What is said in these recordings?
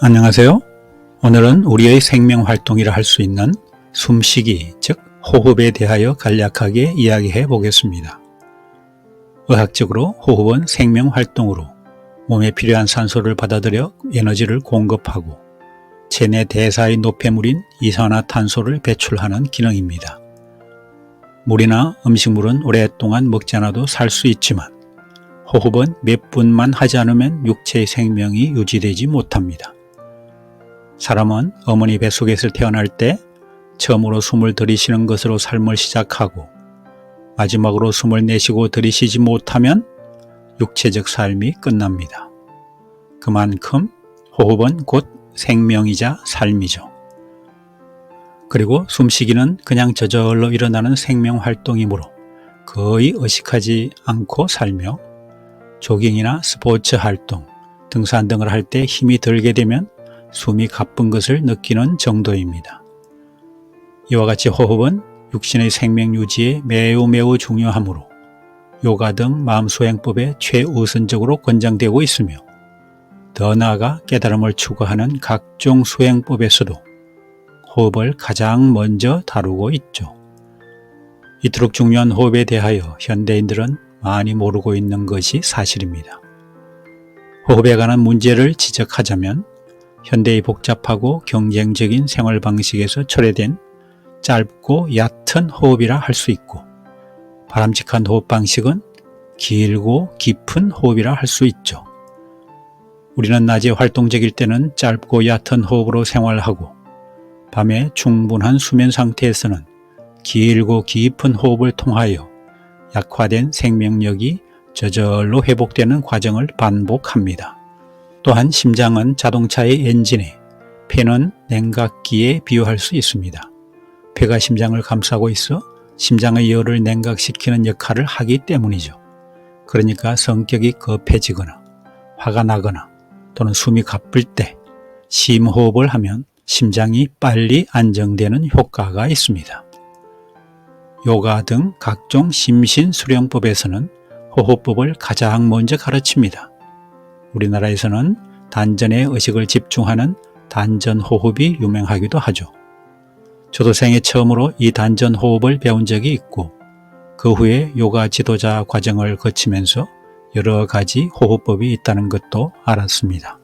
안녕하세요. 오늘은 우리의 생명 활동이라 할 수 있는 숨쉬기, 즉 호흡에 대하여 간략하게 이야기해 보겠습니다. 의학적으로 호흡은 생명 활동으로 몸에 필요한 산소를 받아들여 에너지를 공급하고 체내 대사의 노폐물인 이산화탄소를 배출하는 기능입니다. 물이나 음식물은 오랫동안 먹지 않아도 살 수 있지만 호흡은 몇 분만 하지 않으면 육체의 생명이 유지되지 못합니다. 사람은 어머니 뱃속에서 태어날 때 처음으로 숨을 들이쉬는 것으로 삶을 시작하고 마지막으로 숨을 내쉬고 들이쉬지 못하면 육체적 삶이 끝납니다. 그만큼 호흡은 곧 생명이자 삶이죠. 그리고 숨쉬기는 그냥 저절로 일어나는 생명 활동이므로 거의 의식하지 않고 살며 조깅이나 스포츠 활동, 등산 등을 할 때 힘이 들게 되면 숨이 가쁜 것을 느끼는 정도입니다. 이와 같이 호흡은 육신의 생명 유지에 매우 매우 중요하므로 요가 등 마음 수행법에 최우선적으로 권장되고 있으며 더 나아가 깨달음을 추구하는 각종 수행법에서도 호흡을 가장 먼저 다루고 있죠. 이토록 중요한 호흡에 대하여 현대인들은 많이 모르고 있는 것이 사실입니다. 호흡에 관한 문제를 지적하자면 현대의 복잡하고 경쟁적인 생활 방식에서 초래된 짧고 얕은 호흡이라 할 수 있고 바람직한 호흡 방식은 길고 깊은 호흡이라 할 수 있죠. 우리는 낮에 활동적일 때는 짧고 얕은 호흡으로 생활하고 밤에 충분한 수면 상태에서는 길고 깊은 호흡을 통하여 약화된 생명력이 저절로 회복되는 과정을 반복합니다. 또한 심장은 자동차의 엔진에 폐는 냉각기에 비유할 수 있습니다. 폐가 심장을 감싸고 있어 심장의 열을 냉각시키는 역할을 하기 때문이죠. 그러니까 성격이 급해지거나 화가 나거나 또는 숨이 가쁠 때 심호흡을 하면 심장이 빨리 안정되는 효과가 있습니다. 요가 등 각종 심신수령법에서는 호흡법을 가장 먼저 가르칩니다. 우리나라에서는 단전에 의식을 집중하는 단전 호흡이 유명하기도 하죠. 저도 생애 처음으로 이 단전 호흡을 배운 적이 있고 그 후에 요가 지도자 과정을 거치면서 여러 가지 호흡법이 있다는 것도 알았습니다.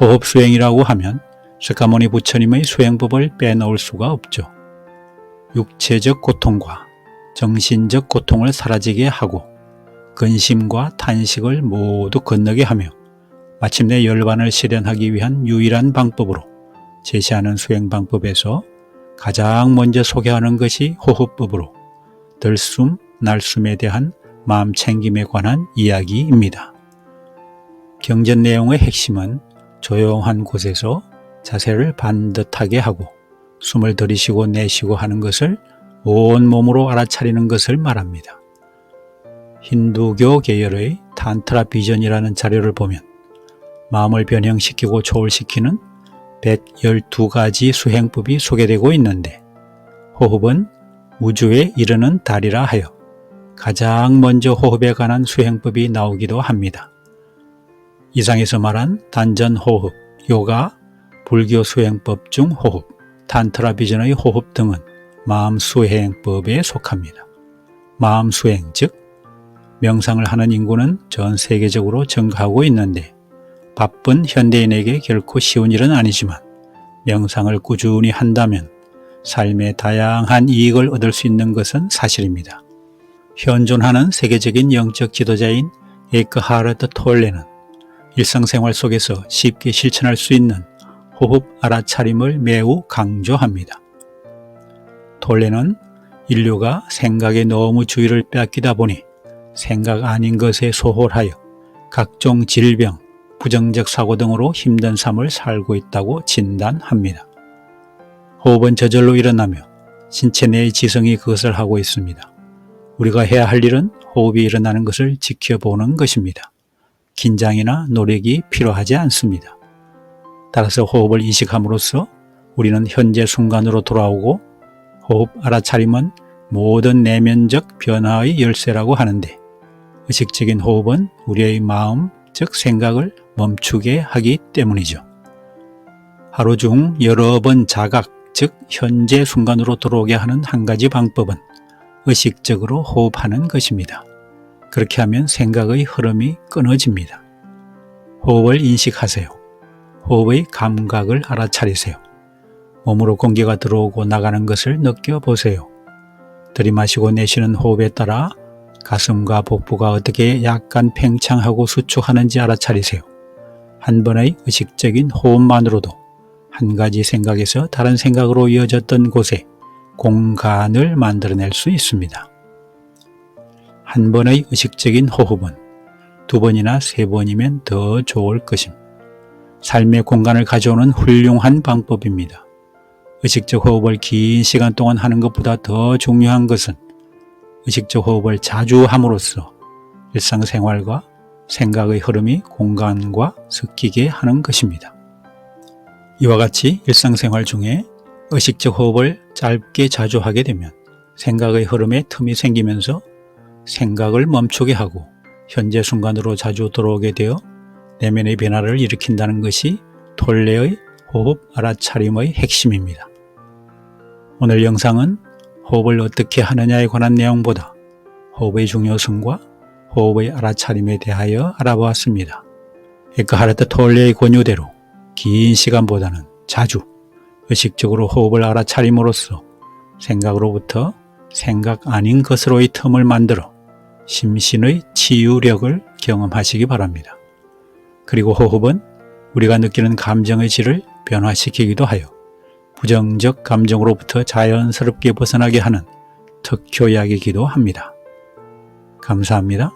호흡 수행이라고 하면 석가모니 부처님의 수행법을 빼놓을 수가 없죠. 육체적 고통과 정신적 고통을 사라지게 하고 근심과 탄식을 모두 건너게 하며 마침내 열반을 실현하기 위한 유일한 방법으로 제시하는 수행 방법에서 가장 먼저 소개하는 것이 호흡법으로 들숨, 날숨에 대한 마음 챙김에 관한 이야기입니다. 경전 내용의 핵심은 조용한 곳에서 자세를 반듯하게 하고 숨을 들이쉬고 내쉬고 하는 것을 온 몸으로 알아차리는 것을 말합니다. 힌두교 계열의 탄트라 비전이라는 자료를 보면 마음을 변형시키고 초월시키는 112가지 수행법이 소개되고 있는데 호흡은 우주에 이르는 달이라 하여 가장 먼저 호흡에 관한 수행법이 나오기도 합니다. 이상에서 말한 단전 호흡, 요가, 불교 수행법 중 호흡, 탄트라 비전의 호흡 등은 마음 수행법에 속합니다. 마음 수행, 즉 명상을 하는 인구는 전 세계적으로 증가하고 있는데 바쁜 현대인에게 결코 쉬운 일은 아니지만 명상을 꾸준히 한다면 삶의 다양한 이익을 얻을 수 있는 것은 사실입니다. 현존하는 세계적인 영적 지도자인 에크하르트 톨레는 일상생활 속에서 쉽게 실천할 수 있는 호흡 알아차림을 매우 강조합니다. 톨레는 인류가 생각에 너무 주의를 빼앗기다 보니 생각 아닌 것에 소홀하여 각종 질병, 부정적 사고 등으로 힘든 삶을 살고 있다고 진단합니다. 호흡은 저절로 일어나며 신체 내의 지성이 그것을 하고 있습니다. 우리가 해야 할 일은 호흡이 일어나는 것을 지켜보는 것입니다. 긴장이나 노력이 필요하지 않습니다. 따라서 호흡을 이식함으로써 우리는 현재 순간으로 돌아오고 호흡 알아차림은 모든 내면적 변화의 열쇠라고 하는데 의식적인 호흡은 우리의 마음, 즉 생각을 멈추게 하기 때문이죠. 하루 중 여러 번 자각, 즉 현재 순간으로 들어오게 하는 한 가지 방법은 의식적으로 호흡하는 것입니다. 그렇게 하면 생각의 흐름이 끊어집니다. 호흡을 인식하세요. 호흡의 감각을 알아차리세요. 몸으로 공기가 들어오고 나가는 것을 느껴보세요. 들이마시고 내쉬는 호흡에 따라 가슴과 복부가 어떻게 약간 팽창하고 수축하는지 알아차리세요. 한 번의 의식적인 호흡만으로도 한 가지 생각에서 다른 생각으로 이어졌던 곳에 공간을 만들어낼 수 있습니다. 한 번의 의식적인 호흡은 두 번이나 세 번이면 더 좋을 것임. 삶의 공간을 가져오는 훌륭한 방법입니다. 의식적 호흡을 긴 시간 동안 하는 것보다 더 중요한 것은 의식적 호흡을 자주 함으로써 일상생활과 생각의 흐름이 공간과 섞이게 하는 것입니다. 이와 같이 일상생활 중에 의식적 호흡을 짧게 자주 하게 되면 생각의 흐름에 틈이 생기면서 생각을 멈추게 하고 현재 순간으로 자주 들어오게 되어 내면의 변화를 일으킨다는 것이 톨레의 호흡 알아차림의 핵심입니다. 오늘 영상은 호흡을 어떻게 하느냐에 관한 내용보다 호흡의 중요성과 호흡의 알아차림에 대하여 알아보았습니다. 에크하르트 톨레의 권유대로 긴 시간보다는 자주 의식적으로 호흡을 알아차림으로써 생각으로부터 생각 아닌 것으로의 틈을 만들어 심신의 치유력을 경험하시기 바랍니다. 그리고 호흡은 우리가 느끼는 감정의 질을 변화시키기도 하여 부정적 감정으로부터 자연스럽게 벗어나게 하는 특효약이기도 합니다. 감사합니다.